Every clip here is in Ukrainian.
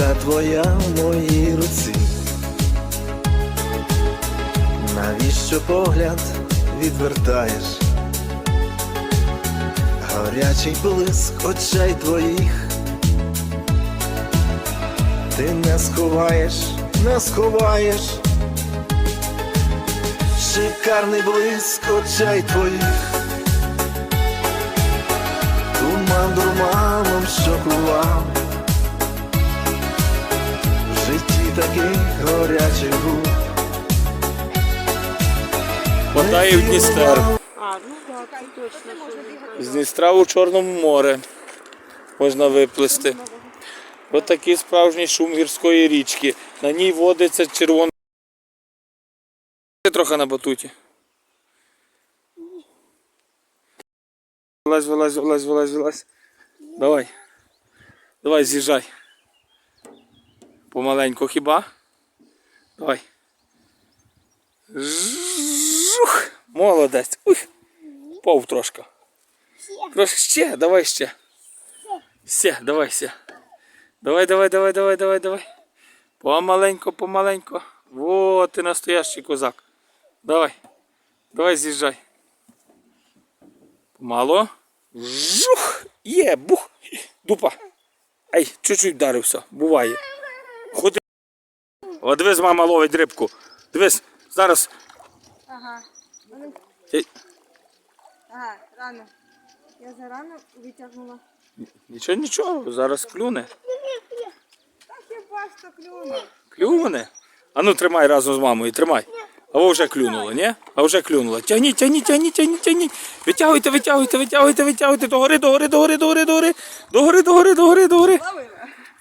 Рука твоя в моїй руці. Навіщо погляд відвертаєш? Горячий блиск очей твоїх. Ти не сховаєш, не сховаєш. Шикарний блиск очей твоїх. Таких горячих губ. В Дністер. А, ну так, точно. З Дністра у Чорному море можна виплисти. Ось такий справжній шум гірської річки. На ній водиться червона. Трохи на батуті. Вилазь, вилазь, вилазь, вилазь, вилазь. Давай. Давай, з'їжджай. Помаленьку хіба? Давай. Жух. Молодець. Ух. Пов трошки. Трошки ще, давай ще. Ще, давай ще. Давай, давай, давай, давай, давай, давай. Помаленько, помаленько. Вот ти настоящий козак. Давай. Давай з'їжджай. Помало. Жух! Є, бух. Дупа. Ай, чуть-чуть вдарився. Буває. Ходи. О, дивись, мама ловить рибку. Дивись, зараз. Ага. Ти- Ага, рано. Я зарано витягнула. Нічого, нічого, зараз клюне. Так я бачу, клюну. Клюне? А ну тримай разом з мамою, тримай. А ви вже клюнуло, ні? А вже клюнуло. Тягніть, тягніть, тягніть, тягніть, тягніть. Витягуйте, витягуйте, витягуйте, витягуйте. Догори, догори, догори, догори, догори. Догори, догори, догори, догори. Ловила.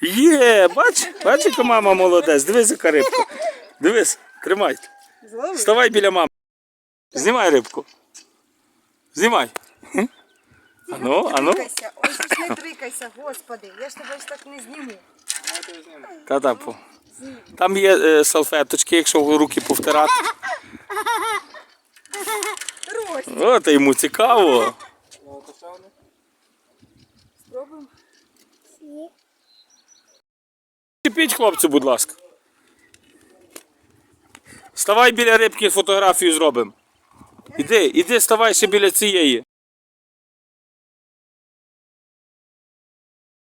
Є, бач, бач, яка мама молодець. Дивись, яка рибка. Дивись, тримай. Вставай біля мами. Знімай рибку. Знімай. Ану, ану. Трикайся, ось ж не трикайся, господи. Я ж тебе ж так не зніму. Та-та, по. Там є е, салфеточки, якщо руки повтирати. Рось. О, та йому цікаво. Чіпіть, хлопцю, будь ласка. Ставай біля рибки, фотографію зробимо. Іди, іди, ставайся біля цієї.